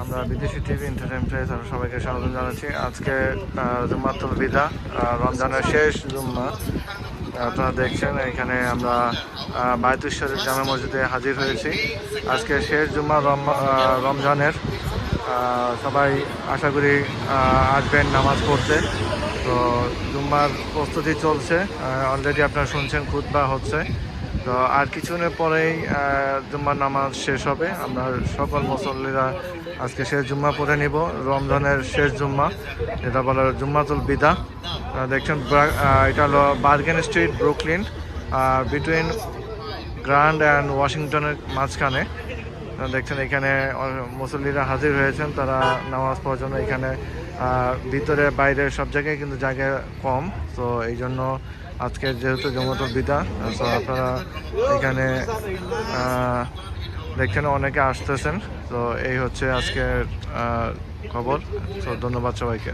আমরা বিদেশি TV entertainment আমরা সবাইকে স্বাগত জানাচ্ছি। আজকে জুম্মাতুল বিদা রমজানের শেষ জুম্মা আপনারা দেখছেন, এখানে আমরা বায়তুল শরীফ জামে মসজিদে হাজির হয়েছি। আজকে শেষ জুম্মা রম- রমজানের। সবাই আশা করি আসবেন নামাজ পড়তে। তো জুম্মার প্রস্তুতি চলছে। অলরেডি আপনারা শুনছেন, খুতবা হচ্ছে। তো আর কিছুদিনের পরেই জুম্মা জুম্মার নামাজ শেষ হবে। আমরা সকল মুসল্লিরা আজকে শেষ জুম্মা পড়ে নিব। রমজানের শেষ জুম্মা, এটা বলা জুম্মা জুম্মাতুল বিদা। দেখছেন এটা হলো Bergen Street Brooklyn between Grand and ওয়াশিংটনের মাঝখানে। দেখছেন এখানে মুসল্লিরা হাজির হয়েছেন, তারা নামাজ পড়ার জন্য এখানে ভিতরে, বাইরে সব জায়গায় কিন্তু জায়গা কম। তো এই জন্য আজকে যেহেতু জমতুল বিদা, তো আপনারা এখানে দেখছেন অনেকে আসতেছেন। তো এই হচ্ছে আজকের খবর। তো ধন্যবাদ সবাইকে।